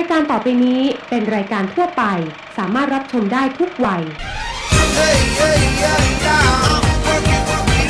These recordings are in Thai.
ายการต่อไปนี้เป็นรายการทั่วไป สามารถรับชมได้ทุกวัย Hey, hey, yeah, yeah. Work it for me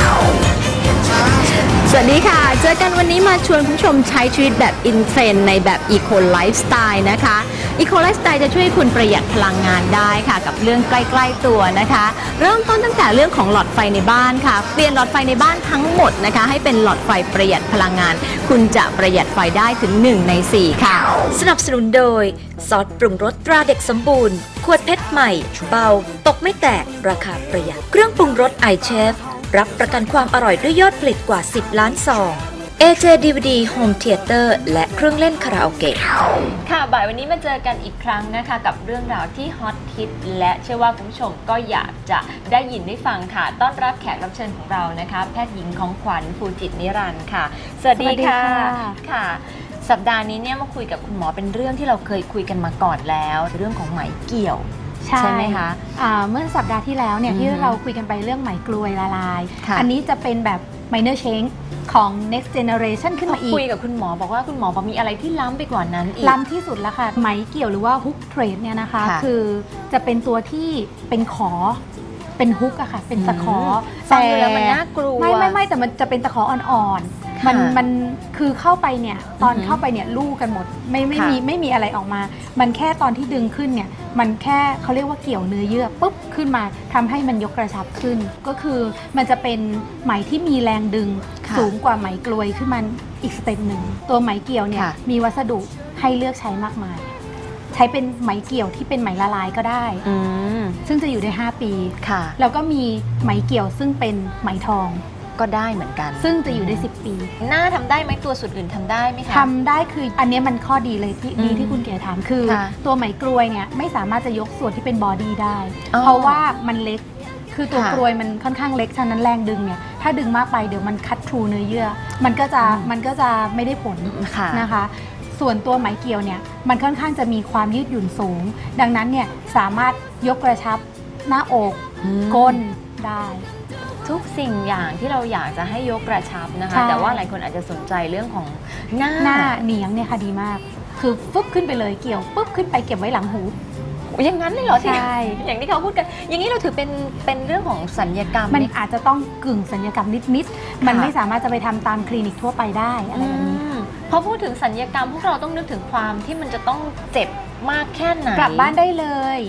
now. สวัสดีค่ะ เจอกันวันนี้มาชวนคุณผู้ชมใช้ชีวิตแบบอินเทรนในแบบอีโคไลฟ์สไตล์นะคะอีโคไลฟ์สไตล์จะช่วยให้คุณประหยัดพลังงานได้ค่ะ กับเรื่องใกล้ ๆตัวนะคะ เริ่มต้นตั้งแต่เรื่องของหลอดไฟในบ้านค่ะ เปลี่ยนหลอดไฟในบ้านทั้งหมดนะคะ ให้เป็นหลอดไฟประหยัดพลังงาน คุณจะประหยัดไฟได้ถึง 1 ใน 4 ค่ะ สนับสนุนโดย ซอสปรุงรสตราเด็กสมบูรณ์ ขวดเพชรใหม่ เบา ตกไม่แตกราคาประหยัด เครื่องปรุงรสไอเชฟ รับประกันความอร่อยด้วยยอดผลิตกว่า 10 ล้านซอง AJ DVD Home Theater และเครื่องเล่นคาราโอเกะ ค่ะบ่ายวันนี้มาเจอกันอีกครั้งนะคะ กับเรื่องราวที่ฮอตฮิตและเชื่อว่าคุณผู้ชมก็อยากจะได้ยินได้ฟังค่ะ ต้อนรับแขกรับเชิญของเรานะคะ แพทย์หญิงของขวัญฟูจิตนิรันดร์ค่ะ สวัสดีค่ะสวัสดีค่ะ ค่ะ สัปดาห์นี้เนี่ยมาคุยกับคุณหมอเป็นเรื่องที่เราเคยคุยกันมาก่อนแล้ว เรื่องของไหมเกี่ยว ใช่ไหมคะอ่าเมื่อสัปดาห์ที่แล้วเนี่ยอือฮึที่เราคุยกันไปเรื่องไหมกลวยละลายค่ะอันนี้จะเป็นแบบ minor change ของ next generation ขึ้นมาอีก คุยกับคุณหมอบอกว่าคุณหมอบอกมีอะไรที่ล้ำไปกว่านั้นอีก ล้ำที่สุดแล้วค่ะ ไหมเกี่ยวหรือว่า hook trade เนี่ยนะคะค่ะคือจะเป็นตัวที่เป็นขอเป็นฮุกอะค่ะ เป็นตะขอฟังดูแล้วมันน่ากลัว ไม่ไม่ไม่แต่มันจะเป็นตะขออ่อนๆ มันค่ะมันคือเข้าไปเนี่ยตอนอือฮึเข้าไปเนี่ยลู่กันหมด ไม่ไม่ค่ะมีไม่มีอะไรออกมา มันแค่ตอนที่ดึงขึ้นเนี่ย มันแค่เขาเรียกว่าเกี่ยวเนื้อเยื่อปุ๊บขึ้นมาทำให้มันยกกระชับขึ้น ก็คือมันจะเป็นไหมที่มีแรงดึงค่ะสูงกว่าไหมกลวยขึ้นมาอีกสเต็ปหนึ่งตัวไหมเกี่ยวเนี่ยค่ะมีวัสดุให้เลือกใช้มากมาย ใช้เป็นไหมเกี่ยวที่เป็นไหมละลายก็ได้อืมซึ่งจะอยู่ได้ 5 ปีค่ะแล้วก็มีไหมเกี่ยวซึ่งเป็นไหมทอง ก็ได้เหมือนกัน ซึ่งจะอยู่ได้ 10 ปี หน้าทำได้ไหมตัวสุดอื่นทำได้ไหมคะ ทำได้คืออันเนี้ยมันข้อดีเลยที่อืมดีที่คุณเก๋ถามคือ ค่ะตัวไหมกลวยเนี่ยไม่สามารถจะยกส่วนที่เป็นบอดี้ได้ อ๋อเพราะว่ามันเล็กคือตัวค่ะกลวยมันค่อนข้างเล็กฉะนั้นแรงดึงเนี่ยถ้าดึงมากไปเดี๋ยวมันคัดทรูเนื้อเยื่อ มันก็จะอืม มันก็จะไม่ได้ผล ค่ะ นะคะ ส่วนตัวไหมเกี่ยวเนี่ยมันค่อนข้างจะมีความยืดหยุ่นสูง ดังนั้นเนี่ยสามารถยกกระชับหน้าอกอืม ก้นได้ ทุกสิ่งอย่างที่เราอยากจะให้ยกกระชับนะคะ ใช่ แต่ว่าหลายคนอาจจะสนใจเรื่องของหน้าหน้าเหนียงเนี่ยค่ะดีมาก คือปุ๊บขึ้นไปเลยเกี่ยวปุ๊บขึ้นไปเก็บไว้หลังหู อย่างนั้นเลยเหรอที่ใช่ อย่างที่เขาพูดกัน อย่างนี้เราถือเป็นเป็นเรื่องของสัญญกรรมมันไหอาจจะต้องกึ่งสัญญกรรมนิดๆ มันค่ะ ไม่สามารถจะไปทำตามคลินิกทั่วไปได้อะไรแบบนี้ อืมพอพูดถึงสัญญกรรมพวกเราต้องนึกถึงความที่มันจะต้องเจ็บมากแค่ไหน กลับบ้านได้เลย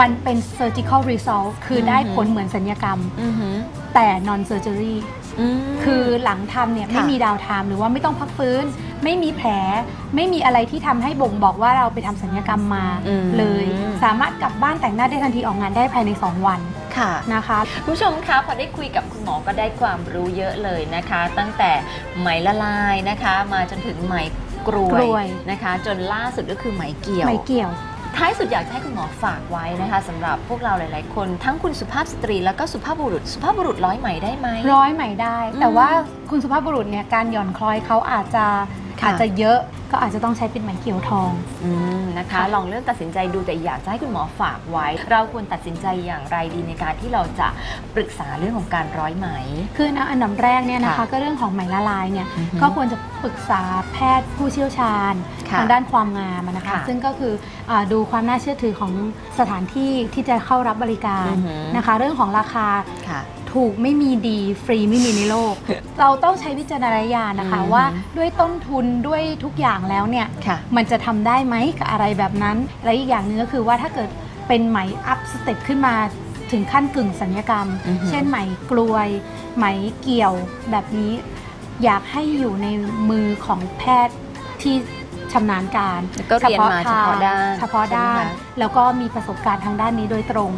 มันเป็น surgical result คือได้อือหือผลเหมือนสัญญกรรม อือหือ แต่ non surgery อืมคือหลังทำเนี่ยค่ะไม่มีดาวไทม์หรือว่าไม่ต้องพักฟื้น ไม่มีแผล ไม่มีอะไรที่ทำให้บ่งบอกว่าเราไปทำสัญญกรรมมาอืมเลย สามารถกลับบ้านแต่งหน้าได้ทันทีออกงานได้ภายใน 2 วันค่ะนะคะคุณผู้ชมคะพอได้คุยกับคุณหมอก็ได้ความรู้เยอะเลยนะคะ ตั้งแต่ไหมละลายนะคะ มาจนถึงไหมกรวกรวยนะคะ จนล่าสุดก็คือไหมเกี่ยวไม่เกี่ยว ท้ายสุดอยากจะให้คุณหมอฝากไว้นะคะสำหรับพวกเราหลาย ๆ คนทั้งคุณสุภาพสตรีแล้วก็สุภาพบุรุษ สุภาพบุรุษร้อยไหมได้ไหม ร้อยไหมได้ แต่ว่าคุณสุภาพบุรุษเนี่ยการหย่อนคล้อยเขาอาจจะ ค่ะ อาจจะเยอะก็อาจจะต้องใช้เป็นไหมเขียวทอง อืมนะคะค่ะลองเลือกตัดสินใจดูแต่อยากจะให้คุณหมอฝากไว้ เราควรตัดสินใจอย่างไรดีในการที่เราจะปรึกษาเรื่องของการร้อยไหม คือนะอันดับแรกเนี่ยนะคะ ค่ะก็เรื่องของไหมละลายเนี่ยอือฮึก็ควรจะปรึกษาแพทย์ผู้เชี่ยวชาญค่ะทางด้านความงามอะนะคะ ค่ะซึ่งก็คืออาดูความน่าเชื่อถือของสถานที่ที่จะเข้ารับบริการอือฮึ นะคะ เรื่องของราคา ค่ะ ถูกไม่มีดีฟรีไม่มีในโลก เราต้องใช้วิจารณญาณนะคะอือฮึว่าด้วยต้นทุนด้วยทุกอย่างแล้วเนี่ยค่ะมันจะทำได้ไหมกับอะไรแบบนั้น และอีกอย่างหนึงก็คือว่าถ้าเกิดเป็นไหมอัพสเต็ปขึ้นมาถึงขั้นกึ่งสัญญกรรม อือฮึเช่นไหมกลวย ไหมเกี่ยวแบบนี้ อยากให้อยู่ในมือของแพทย์ที่ชำนาญการ แล้วก็เรียนมาเฉพาะด้านเฉพาะด้าน ใช่ไหมคะ แล้วก็มีประสบการณ์ทางด้านนี้โดยตรง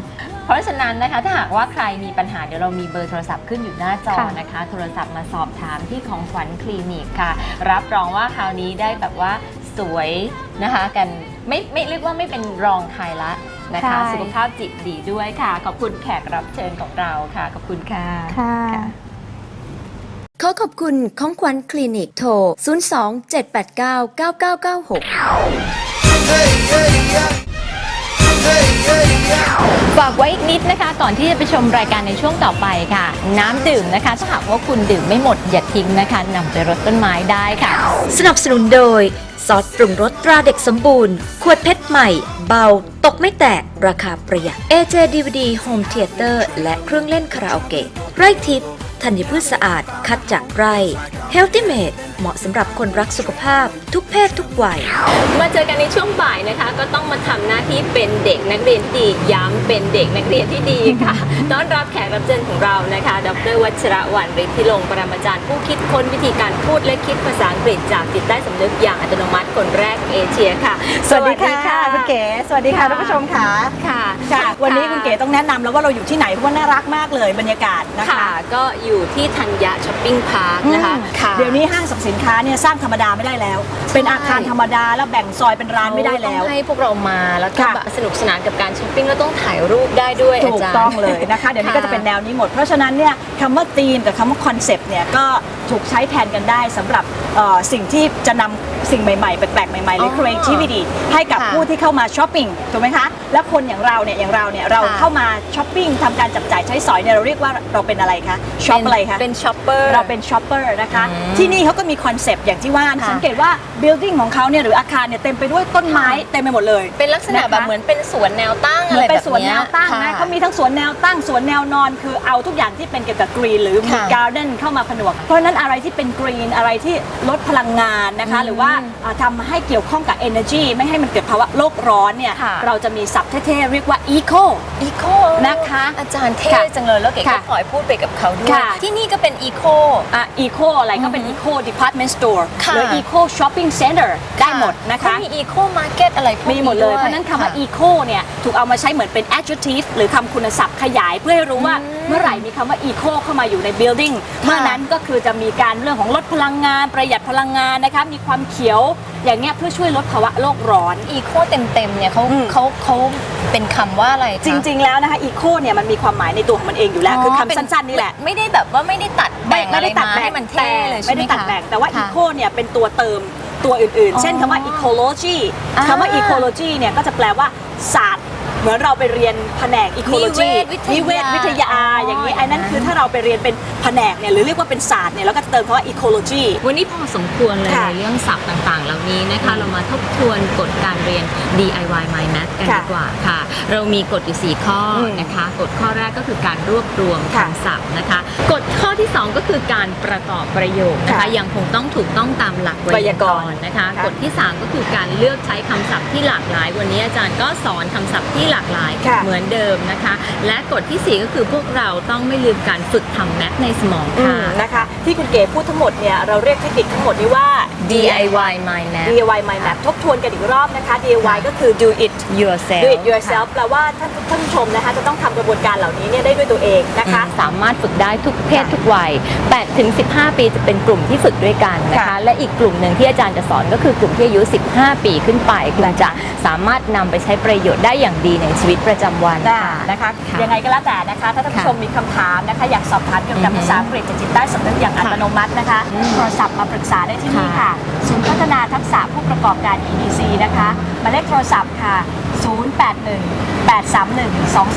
เพราะฉะนั้นนะคะถ้าหากว่าใครมีปัญหาเดี๋ยวเรามีเบอร์โทรศัพท์ขึ้นอยู่หน้าจอค่ะนะคะ โทรศัพท์มาสอบถามที่ของขวัญคลินิกค่ะ รับรองว่าคราวนี้ได้แบบว่าสวยนะคะกันไม่ไม่เรียกว่าไม่เป็นรองใครละนะคะใช่สุขภาพจิตดีด้วยค่ะ ขอบคุณแขกรับเชิญของเราค่ะ ขอบคุณค่ะค่ะขอขอบคุณของขวัญคลินิกโทร 02 ฝากไว้อีกนิดนะคะ ก่อนที่จะไปชมรายการในช่วงต่อไปค่ะ น้ำดื่มนะคะ ถ้าหากว่าคุณดื่มไม่หมดอย่าทิ้งนะคะนำไปรดต้นไม้ได้ค่ะ สนับสนุนโดย ซอสปรุงรสตราเด็กสมบูรณ์ ขวดเพชรใหม่ เบา ตกไม่แตก ราคาประหยัด AJ DVD Home Theater และเครื่องเล่นคาราโอเกะไร่ทิพย์ธัญพืชสะอาดคัดจากไร่ Healthy Made เหมาะสำหรับคนรักสุขภาพ ทุกเพศทุกวัย มาเจอกันในช่วงบ่ายนะคะ ก็ต้องมาทำหน้าที่เป็นเด็กนักเรียนที่ดีย้ำเป็นเด็กนักเรียนที่ดีค่ะ ต้อนรับแขกรับเชิญของเรานะคะ ดรวัชระวรรณฤทธิลงค์ปรมาจารย์ผู้คิดค้นวิธีการพูดและคิดภาษาอังกฤษจากจิตใต้สำนึกอย่างอัตโนมัติคนแรกเอเชียค่ะ สวัสดีค่ะคุณเก๋สวัสดีค่ะท่านผู้ชมค่ะค่ะค่ะ วันนี้คุณเก๋ต้องแนะนำแล้วว่าเราอยู่ที่ไหนเพราะว่าน่ารักมากเลยบรรยากาศนะคะค่ะก็อยู่ที่ธัญญาช้อปปิ้งพาร์คนะคะอืมเดี๋ยวนี้ห้างสรรพสินค้าเนี่ยสร้างธรรมดาไม่ได้แล้ว เป็นอาคารธรรมดาแล้วแบ่งซอยเป็นร้านไม่ได้แล้วต้องให้พวกเรามาแล้วก็ค่ะแบบสนุกสนานกับการช้อปปิ้งแล้วต้องถ่ายรูปได้ด้วยถูกาจารย์ ต้องเลยนะคะ เดี๋ยวนี้ก็จะเป็นแนวนี้หมด เพราะฉะนั้นเนี่ยคำว่าธีมกับคำว่าคอนเซปต์เนี่ยก็ถูกใช้แทนกันได้สำหรับเอ่อสิ่งที่จะนำสิ่งใหม่ๆ แปลกๆ ใหม่ๆ หรืออ creativity ให้กับค่ะผู้ที่เข้ามาช้อปปิ้งถูกไหมคะ และคนอย่างเราเนี่ยอย่างเราเนี่ยเราค่ะ เข้ามาช้อปปิ้งทำการจับจ่ายใช้สอยเนี่ยเราเรียกว่าเราเป็นอะไรคะช็อปอะไรคะ เป็นช็อปเปอร์ เราเป็นช็อปเปอร์นะคะ อืมที่นี่เขาก็มีคอนเซปต์อย่างที่ว่าค่ะสังเกตว่า building ของเขาเนี่ยหรืออาคารเนี่ยเต็มไปด้วยต้นไม้เต็มไปหมดเลย เป็นลักษณะนะคะแบบเหมือนเป็นสวนแนวตั้งเหมือะอนไรเป็แบนบสวนแนเนี้ย วตั้งค่ะนะเขามีทั้งสวนแนวตั้งสวนแนวนอน คือเอาทุกอย่างที่เป็นเกี่ยวกับกรีนหรือมีค่ะการ์เด้นเข้ามาผนวก เพราะฉะนั้นอะไรที่เป็นกรีนอะไรที่ลดพลังงานนะคะอืมหรือว่าอ่าทำให้เกี่ยวข้องกับ energy ไม่ให้มันเกิดภาวะโลกร้อนเนี่ยค่ะ เราจะมีศัพท์เท่ๆเรียกว่า eco อีโคนะคะอาจารย์เท่ค่ะจังเลยแล้วเก๋ก็ค่ะปล่อยพูดไปกับเขาด้วย ค่ะ ที่นี่ก็เป็นอีโค อะ eco อะไรก็เป็น eco department store ค่ะหรือ eco shopping center ได้หมดนะคะเขามีอีโคมาร์เก็ตอะไรพวกมีนี้หมดเลยวเพราะฉะนั้นคำว่าะ eco เนี่ยถูกเอามาใช้เหมือนเป็น adjective หรือคำคุณศัพท์ขยายเพื่อให้รู้ว่าอืมเมื่อไหร่มีคำว่า eco เข้ามาอยู่ใน building เมื่อนั้นก็คือจะมีการเรื่องของลดพลังงาน ประหยัดพลังงานนะคะมีความเขียว อย่างเงี้ยเพื่อช่วยลดภาวะโลกร้อน อีโคเต็มๆเนี่ยเขาอืม เขาเขาเป็นคำว่าอะไรคะจริง ๆ แล้วนะคะ eco เนี่ยมันมีความหมายในตัวของมันเองอยู่แล้ว คือเป็คำสั้นๆนี่แหละ ไม่ได้แบบว่าไม่ได้ตัดแบ่งอะไรมาให้มันเท่เลยใช่ไม่ไหมได้ตัดคะ แบ่งแต่ว่า ค่ะ eco เนี่ยเป็นตัวเติมตัวอื่นอ๋อๆเช่นคำว่า ecology อ่า คำว่า ecology เนี่ยก็จะแปลว่าศาสตร์ เหมือนเราไปเรียนแผนก ecology นิเวศวิทยานิเวศวิทยาอย่างนี้อ๋อไอ้นั่นคือถ้าเราไปเรียนเป็นแผนกเนี่ยหรือเรียกว่าเป็นศาสตร์เนี่ยเราก็จะเติมคำว่า ecology วันนี้พอสมควรเลยค่ะในเรื่องศัพท์ต่างๆ เหล่านี้นะคะเรามาทบทวนกฎการเรียน DIY Mind Map กันค่ะดีกว่าค่ะ เรามีกฎอยู่ 4 ข้ออมนะคะกฎข้อแรกก็คือการรวบรวมค่ะคำศัพท์นะคะกฎข้อที่ 2 ก็คือการประกอบประโยคนะคะค่ะยังคงต้องถูกต้องตามหลักไวยากไวยากรรณ์ณ์นะคะค่ะกฎที่ 3 ก็คือการเลือกใช้คำศัพท์ที่หลากหลาย วันนี้อาจารย์ก็สอนคำศัพท์ที่หลากหลายค่ะเหมือนเดิมนะคะ และกฎทีสี่ 4 ก็คือพวกเราต้องไม่ลืมการฝึกทำแมปในสมองอืค่ะมนะคะ ที่คุณเก๋พูดทั้งหมดเนี่ยเราเรียกเทคนิคทั้งหมดนี้ว่า DIY Mind Map DIY Mind Map ทบทวนกันอีกรอบนะคะ DIY ก็คือ do it yourself do it yourself แปลว่าท่านท่านผู้ชมนะคะจะต้องทำกระบวนการเหล่านี้เนี่ยได้ด้วยตัวเองนะคะ สามารถฝึกได้ทุกเพศทุกวัย8ถึง15 ปีจะเป็นกลุ่มที่ฝึกด้วยกันนะคะค่ะและอีกกลุ่มหนึ่งที่อาจารย์จะสอนก็คือกลุ่มที่อายุ 15 ปีขึ้นไปคุณจะสามารถนำไปใช้ประโยชน์ได้อย่างดีในชีวิตประจำวันได้นะคะ ค่ะยังไงก็แล้วแต่นะคะ ถ้าท่านผู้ชมมีคำถามนะคะ อยากสอบถามเกี่ยวกับอือฮึภาษาอังกฤษจากจิตใต้สำนึกอย่างอัตโนมัตินะคะ อืมโทรศัพท์มาปรึกษาได้ที่นี่ค่ะ ค่ะศูนย์พัฒนาทักษะผู้ประกอบการ EDC นะคะหมายเลขโทรศัพท์ค่ะ081 831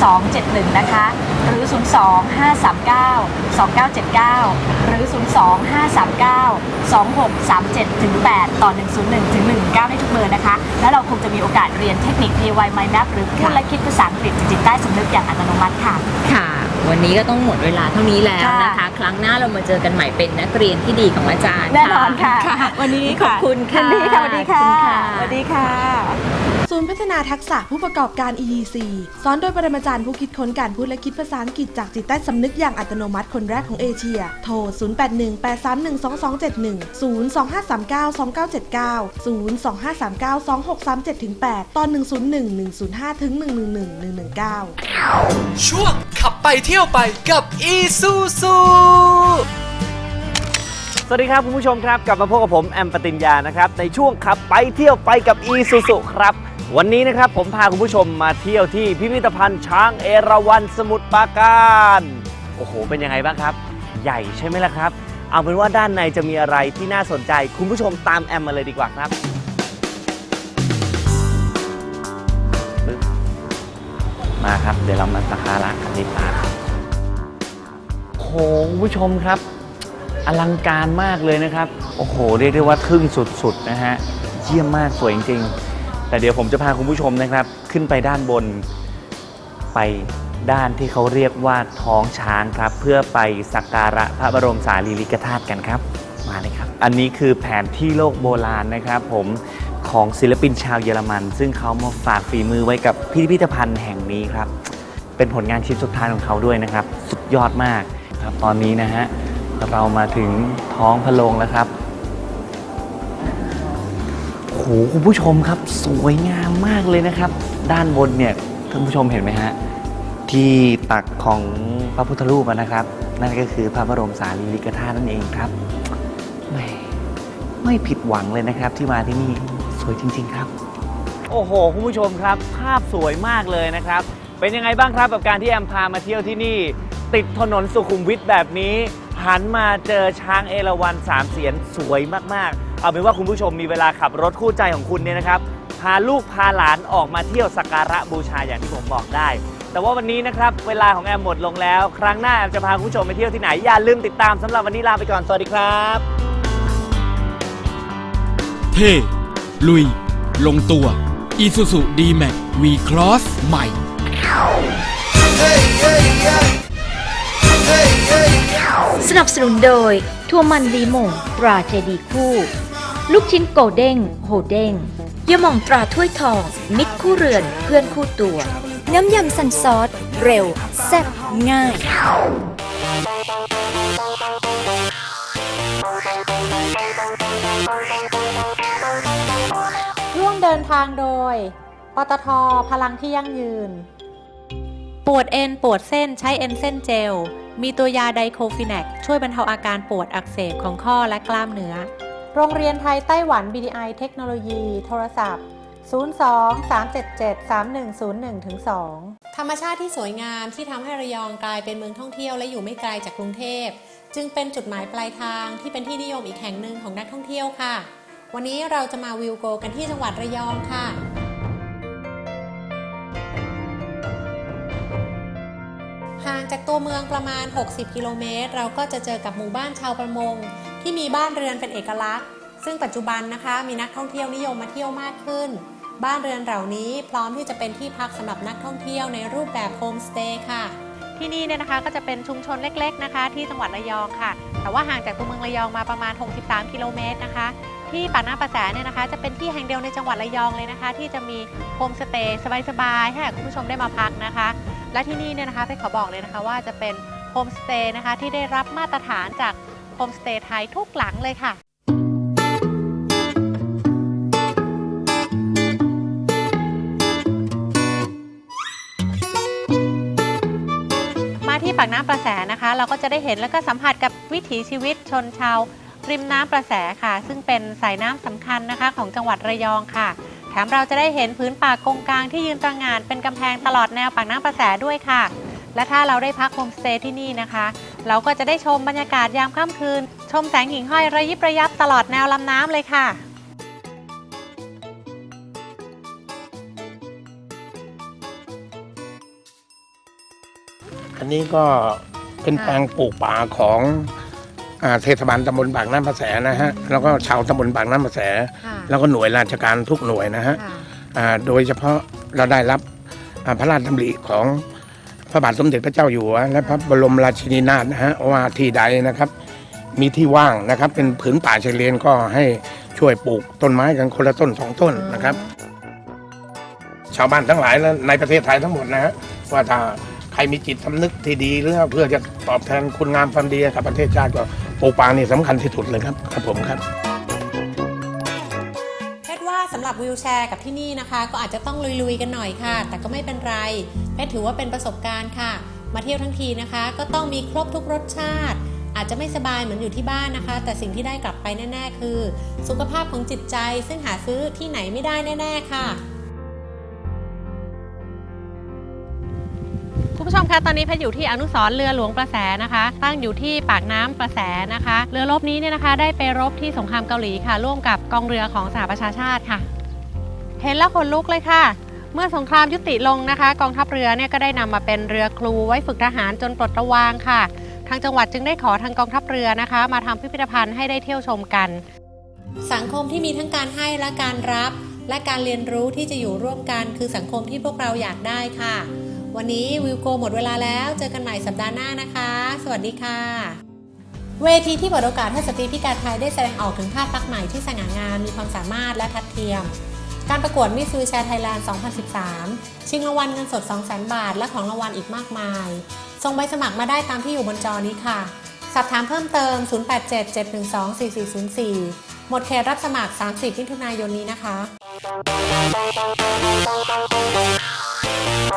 2271 นะคะ หรือ 02 539 2979 หรือ 02 539 2637ถึง8ต่อ 101ถึง119ได้ทุกเบอร์นะคะ แล้วเราคงจะมีโอกาสเรียนเทคนิค DIY Mind Map หรือพูดและคิดภาษาอังกฤษจากจิตใต้สำนึกอย่างอัตโนมัติค่ะ ค่ะ วันนี้ก็ต้องหมดเวลาเท่านี้แล้วค่ะนะคะ ครั้งหน้าเรามาเจอกันใหม่เป็นนักเรียนที่ดีของอาจารย์แน่นอนค่ะ วันนี้ขอบคุณค่ะยินดีค่ะสวัสดีค่ะขอบคุณค่ะสวัสดีค่ะ ศูนย์พัฒนาทักษะผู้ประกอบการ EEC สอนโดยปรมาจารย์ผู้คิดค้นการพูดและคิดภาษาอังกฤษจากจิตใต้สำนึกอย่างอัตโนมัติคนแรกของเอเชีย โทร 0818312271 025392979 025392637-8 ตอน 101 105-111 119 ช่วงขับไปเที่ยวไปกับอีซูซูสวัสดีครับ คุณผู้ชมครับ กลับมาพบกับผม แอมปติญญานะครับ ในช่วงขับไปเที่ยวไปกับอีซูซุครับ วันนี้นะครับผมพาคุณผู้ชมมาเที่ยวที่พิพิธภัณฑ์ช้างเอราวัณสมุทรปราการ โอ้โห เป็นยังไงบ้างครับ ใหญ่ใช่ไหมล่ะครับ เอาเป็นว่าด้านในจะมีอะไรที่น่าสนใจ คุณผู้ชมตามแอมมาเลยดีกว่าครับปึ๊บมาครับ เดี๋ยวเรามาสักการะกันดีกว่าโอ้โหคุณผู้ชมครับ อลังการมากเลยนะครับ โอ้โห เรียกได้ว่าทึ่งสุดๆนะฮะ เยี่ยมมากสวยจริงๆ แต่เดี๋ยวผมจะพาคุณผู้ชมนะครับ ขึ้นไปด้านบนไปด้านที่เขาเรียกว่าท้องช้างครับ เพื่อไปสักการะพระบรมสารีริกธาตุกันครับมาเลยครับ อันนี้คือแผนที่โลกโบราณนะครับ ผมของศิลปินชาวเยอรมัน ซึ่งเขามาฝากฝีมือไว้กับพิพิธภัณฑ์แห่งนี้ครับ เป็นผลงานชิ้นสุดท้ายของเขาด้วยนะครับ สุดยอดมากครับ ตอนนี้นะฮะเรามาถึงท้องพระโรงแล้วครับ หคุณผู้ชมครับ สวยงามมากเลยนะครับ ด้านบนเนี่ยท่านผู้ชมเห็นไหมฮะที่ตักของพระพุทธรูปนะครับ นั่นก็คือพระบรมสารีริกธาตุนั่นเองครับไม่ไม่ผิดหวังเลยนะครับ ที่มาที่นี่สวยจริง ๆ ครับ โอ้โห คุณผู้ชมครับ ภาพสวยมากเลยนะครับ เป็นยังไงบ้างครับกับการที่แอมพามาเที่ยวที่นี่ ติดถนนสุขุมวิทแบบนี้หันมาเจอช้างเอราวัณสามเสียนสวยมากๆ เอาเป็นว่าคุณผู้ชมมีเวลาขับรถคู่ใจของคุณเนี่ยนะครับ พาลูกพาหลานออกมาเที่ยวสักการะบูชาอย่างที่ผมบอกได้ แต่ว่าวันนี้นะครับ เวลาของแอมหมดลงแล้ว ครั้งหน้าแอมจะพาคุณผู้ชมไปเที่ยวที่ไหน อย่าลืมติดตามสำหรับวันนี้ลาไปก่อน สวัสดีครับ เท่ลุย ลงตัว Isuzu D-Max V-Cross ใหม่ Hey, hey, hey. Hey, hey, สนับสนุนโดย ทัวมันดีหม่งตราเจดีคู่ ลูกชิ้นโกเด้งโฮเด้งยม่องตราถ้วยทอง มิตรคู่เรือนเพื่อนคู่ตัว น้ำยำซันซอส เร็ว แซ่บง่าย ร่วมเดินทางโดย ปตทพลังที่ยั่งยืน ปวดเอ็นปวดเส้นใช้เอ็นเส้นเจล มีตัวยาไดโคฟินแนกช่วยบรรเทาอาการปวดอักเสบของข้อและกล้ามเนื้อ โรงเรียนไทยไต้หวัน BDI เทคโนโลยี โทรศัพท์ 02-377-3101-2 ธรรมชาติที่สวยงามที่ทำให้ระยองกลายเป็นเมืองท่องเที่ยวและอยู่ไม่ไกลจากกรุงเทพ จึงเป็นจุดหมายปลายทางที่เป็นที่นิยมอีกแห่งหนึ่งของนักท่องเที่ยวค่ะ วันนี้เราจะมาวิวโกกันที่จังหวัดระยองค่ะห่างจากตัวเมืองประมาณ 60 กิโลเมตร เราก็จะเจอกับหมู่บ้านชาวประมง ที่มีบ้านเรือนเป็นเอกลักษณ์ ซึ่งปัจจุบันนะคะมีนักท่องเที่ยวนิยมมาเที่ยวมากขึ้น บ้านเรือนเหล่านี้พร้อมที่จะเป็นที่พักสำหรับนักท่องเที่ยวในรูปแบบโฮมสเตย์ค่ะที่นี่เนี่ยนะคะก็จะเป็นชุมชนเล็กๆนะคะ ที่จังหวัดระยองค่ะ แต่ว่าห่างจากตัวเมืองระยองมาประมาณ 63 กิโลเมตรนะคะ ที่ปากน้ำประแสเนี่ยนะคะ จะเป็นที่แห่งเดียวในจังหวัดระยองเลยนะคะ ที่จะมีโฮมสเตย์สบายๆให้คุณผู้ชมได้มาพักนะคะ และที่นี่เนี่ยนะคะเพชรขอบอกเลยนะคะว่าจะเป็นโฮมสเตย์นะคะที่ได้รับมาตรฐานจาก โฮมสเตย์ไทยทุกหลังเลยค่ะมาที่ปากน้ำประแสนะคะ เราก็จะได้เห็นแล้วก็สัมผัสกับวิถีชีวิตชนชาว ริมน้ำประแสค่ะ ซึ่งเป็นสายน้ำสำคัญนะคะของจังหวัดระยองค่ะ แถมเราจะได้เห็นพื้นป่ากงกลางที่ยืนตระหง่านเป็นกำแพงตลอดแนวปากน้ำประแสด้วยค่ะ และถ้าเราได้พักโฮมสเตย์ที่นี่นะคะ เราก็จะได้ชมบรรยากาศยามค่ำคืน ชมแสงหิ่งห้อยระยิบระยับตลอดแนวลำน้ำเลยค่ะ อันนี้ก็เป็นแปลงปลูกป่าของอ่าเทศบาลตำบลปากน้ำประแสนะฮะ แล้วก็ชาวตำบลปากน้ำประแสแล้วก็หน่วยราชการทุกหน่วยนะฮะอ่าโดยเฉพาะเราได้รับอ่าพระราชดำริของพ ระบาทสมเด็จพระเจ้าอยู่หัวและพระบรมราชินีนาถนะฮะว่าที่ใดนะครับ มีที่ว่างนะครับ เป็นผืนป่าชายเลนก็ให้ช่วยปลูกต้นไม้กันคนละต้นสองต้นนะครับ ชาวบ้านทั้งหลายและในประเทศไทยทั้งหมดนะฮะว่าถ้าใครมีจิตสำนึกที่ดีหรือว่าเพื่อจะตอบแทนคุณงามความดีกับประเทศชาติก็ปลูกป่านี่สำคัญที่สุดเลยครับครับผมครับ สำหรับวิวแชร์กับที่นี่นะคะ ก็อาจจะต้องลุยๆกันหน่อยค่ะ แต่ก็ไม่เป็นไรเพชรถือว่าเป็นประสบการณ์ค่ะ มาเที่ยวทั้งทีนะคะ ก็ต้องมีครบทุกรสชาติ อาจจะไม่สบายเหมือนอยู่ที่บ้านนะคะ แต่สิ่งที่ได้กลับไปแน่ ๆ คือ สุขภาพของจิตใจซึ่งหาซื้อที่ไหนไม่ได้แน่ ๆ ค่ะ คุณผู้ชมคะตอนนี้เพชรอยู่ที่อนุสรณ์เรือหลวงประแสนะคะ ตั้งอยู่ที่ปากน้ำประแสนะคะ เรือรบนี้เนี่ยนะคะ ได้ไปรบที่สงครามเกาหลีค่ะ ร่วมกับกองเรือของสหประชาชาติค่ะ เห็นแล้วขนลุกเลยค่ะเมื่อสงครามยุติลงนะคะ กองทัพเรือเนี่ยก็ได้นำมาเป็นเรือครูไว้ฝึกทหารจนปลดระวางค่ะ ทางจังหวัดจึงได้ขอทางกองทัพเรือนะคะ มาทำพิพิธภัณฑ์ให้ได้เที่ยวชมกัน สังคมที่มีทั้งการให้และการรับ และการเรียนรู้ที่จะอยู่ร่วมกัน คือสังคมที่พวกเราอยากได้ค่ะ วันนี้วิวโกหมดเวลาแล้วเจอกันใหม่สัปดาห์หน้านะคะ สวัสดีค่ะ เวทีที่เปิดโอกาสให้สตรีพิการไทยได้แสดงออกถึงภาพลักษณ์ใหม่ที่สง่างามมีความสามารถและทัดเทียม การประกวดมิส s ูแชร์ไทยแลนด์ 2013 ชิงรางวัลเงินสด 200,000 บาท และของรางวัลอีกมากมายส่งใบสมัครมาได้ตามที่อยู่บนจอนี้ค่ะสอบถามเพิ่มเติม 0877124404 หมดเขตรับสมัคร 30มิถุนายนนี้นะคะ ม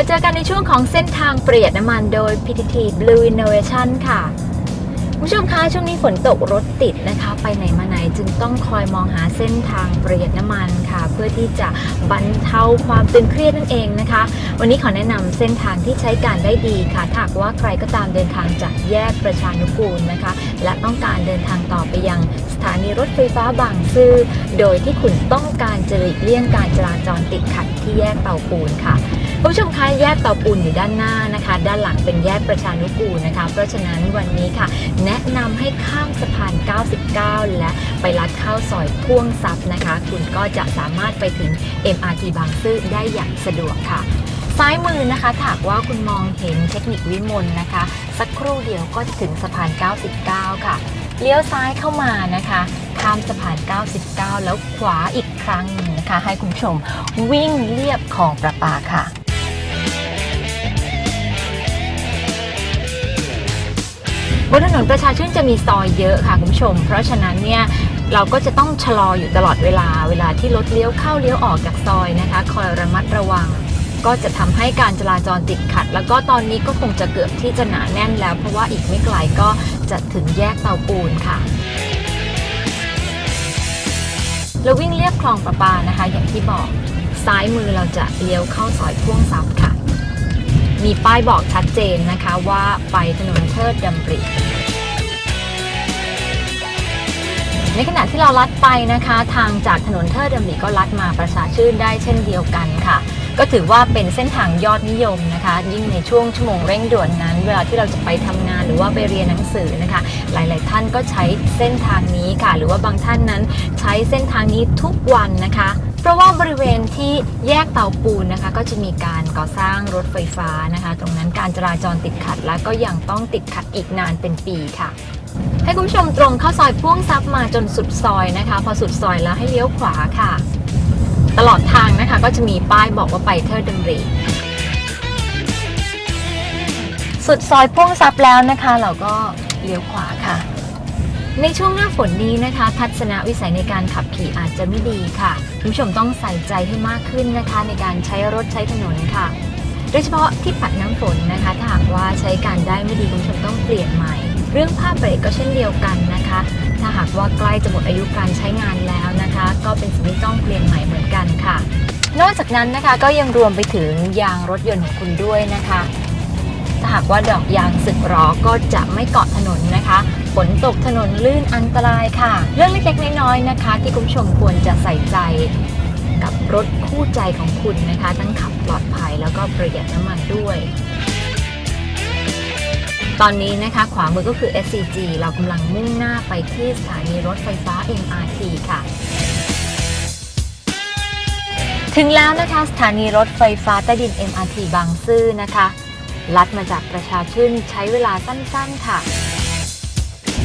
าเจอกันในช่วงของเส้นทางเปลี่ยนน้ำมันโดย PTT Blue Innovation ค่ะ คุณผู้ชมคะช่วงนี้ฝนตกรถติดนะคะ ไปไหนมาไหนจึงต้องคอยมองหาเส้นทางประหยัดน้ำมันค่ะ เพื่อที่จะบรรเทาความตึงเครียดนั่นเองนะคะ วันนี้ขอแนะนำเส้นทางที่ใช้การได้ดีค่ะถ้าหากว่าใครก็ตามเดินทางจากแยกประชานุกูลนะคะ และต้องการเดินทางต่อไปยังสถานีรถไฟฟ้าบางซื่อโดยที่คุณต้องการจะหลีกเลี่ยงการจราจรติดขัดที่แยกเตาปูนค่ะ ผู้ชมคะแยกเตาปูนอยู่ด้านหน้านะคะ ด้านหลังเป็นแยกประชานุกูลนะคะ เพราะฉะนั้นวันนี้ค่ะ แนะนำให้ข้ามสะพาน 99 และไปลัดเข้าซอยพ่วงซับนะคะ คุณก็จะสามารถไปถึง MRT บางซื่อได้อย่างสะดวกค่ะซ้ายมือนะคะถากว่าคุณมองเห็นเทคนิควิมลนะคะ สักครู่เดียวก็จะถึงสะพาน 99 ค่ะ เลี้ยวซ้ายเข้ามานะคะ ข้ามสะพาน 99 แล้วขวาอีกครั้งหนึ่งนะคะ ให้คุณผู้ชมวิ่งเลียบคลองประปาค่ะ บนถนนประชาชื่นจะมีซอยเยอะค่ะคุณผู้ชม เพราะฉะนั้นเนี่ยเราก็จะต้องชะลออยู่ตลอดเวลา เวลาที่รถเลี้ยวเข้าเลี้ยวออกจากซอยนะคะ คอยระมัดระวัง ก็จะทำให้การจราจรติดขัด แล้วก็ตอนนี้ก็คงจะเกือบที่จะหนาแน่นแล้ว เพราะว่าอีกไม่ไกลก็จะถึงแยกเตาปูนค่ะเราวิ่งเรียบคลองประปานะคะ อย่างที่บอกซ้ายมือเราจะเลี้ยวเข้าซอยพ่วงซับค่ะ มีป้ายบอกชัดเจนนะคะว่าไปถนนเทิดดำริ ในขณะที่เราลัดไปนะคะ ทางจากถนนเทิดดำริก็ลัดมาประชาชื่นได้เช่นเดียวกันค่ะ ก็ถือว่าเป็นเส้นทางยอดนิยมนะคะ ยิ่งในช่วงชั่วโมงเร่งด่วนนั้น เวลาที่เราจะไปทำงานหรือว่าไปเรียนหนังสือนะคะ หลาย ๆ ท่านก็ใช้เส้นทางนี้ค่ะ หรือว่าบางท่านนั้นใช้เส้นทางนี้ทุกวันนะคะ เพราะว่าบริเวณที่แยกเตาปูนนะคะ ก็จะมีการก่อสร้างรถไฟฟ้านะคะ ตรงนั้นการจราจรติดขัดและก็ยังต้องติดขัดอีกนานเป็นปีค่ะ ให้คุณผู้ชมตรงเข้าซอยพ่วงซับมาจนสุดซอยนะคะ พอสุดซอยแล้วให้เลี้ยวขวาค่ะ ตลอดทางนะคะก็จะมีป้ายบอกว่าไปเทิดดำริสุดซอยพ่วงซับแล้วนะคะ เราก็เลี้ยวขวาค่ะ ในช่วงหน้าฝนนี้นะคะ ทัศนวิสัยในการขับขี่อาจจะไม่ดีค่ะคุณผู้ชมต้องใส่ใจให้มากขึ้นนะคะ ในการใช้รถใช้ถนนค่ะ โดยเฉพาะที่ปัดน้ำฝนนะคะ ถ้าหากว่าใช้การได้ไม่ดีคุณผู้ชมต้องเปลี่ยนใหม่ เรื่องผ้าเบรกก็เช่นเดียวกันนะคะ ถ้าหากว่าใกล้จะหมดอายุการใช้งานแล้วนะคะ ก็เป็นสิ่งที่ต้องเปลี่ยนใหม่เหมือนกันค่ะ นอกจากนั้นนะคะก็ยังรวมไปถึงยางรถยนต์ของคุณด้วยนะคะ ถ้าหากว่าดอกยางสึกหรอก็จะไม่เกาะถนนนะคะ ฝนตกถนนลื่นอันตรายค่ะ เรื่องเล็กๆน้อยๆนะคะ ที่คุณผู้ชมควรจะใส่ใจกับรถคู่ใจของคุณนะคะ ทั้งขับปลอดภัยแล้วก็ประหยัดน้ำมันด้วย ตอนนี้นะคะ ขวามือก็คือ SCG เรากำลังมุ่งหน้าไปที่สถานีรถไฟฟ้า MRT ค่ะถึงแล้วนะคะสถานีรถไฟฟ้าใต้ดิน MRT บางซื่อนะคะ ลัดมาจากประชาชื่นใช้เวลาสั้นๆค่ะ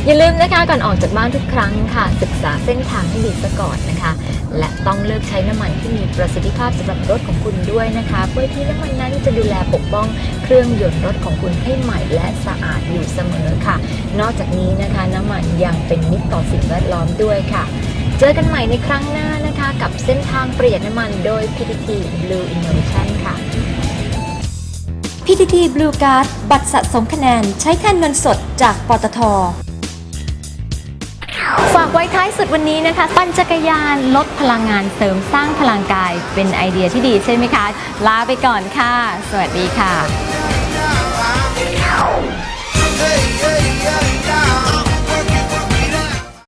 อย่าลืมนะคะก่อนออกจากบ้านทุกครั้งค่ะ ศึกษาเส้นทางให้ดีซะก่อนนะคะ และต้องเลือกใช้น้ำมันที่มีประสิทธิภาพสำหรับรถของคุณด้วยนะคะ เพื่อที่น้ำมันนั้นจะดูแลปกป้องเครื่องยนต์รถของคุณให้ใหม่และสะอาดอยู่เสมอค่ะ นอกจากนี้นะคะน้ำมันยังเป็นมิตรต่อสิ่งแวดล้อมด้วยค่ะ เจอกันใหม่ในครั้งหน้านะคะ กับเส้นทางประหยัดน้ำมันโดย PTT Blue Innovation PTT Blue Card บัตรสะสมคะแนนใช้แทนเงินสดจากปตท ฝากไว้ท้ายสุดวันนี้นะคะ ปั่นจักรยานลดพลังงานเสริมสร้างพลังกาย เป็นไอเดียที่ดีใช่ไหมคะ ลาไปก่อนค่ะ สวัสดีค่ะ Hey, hey, hey, yeah.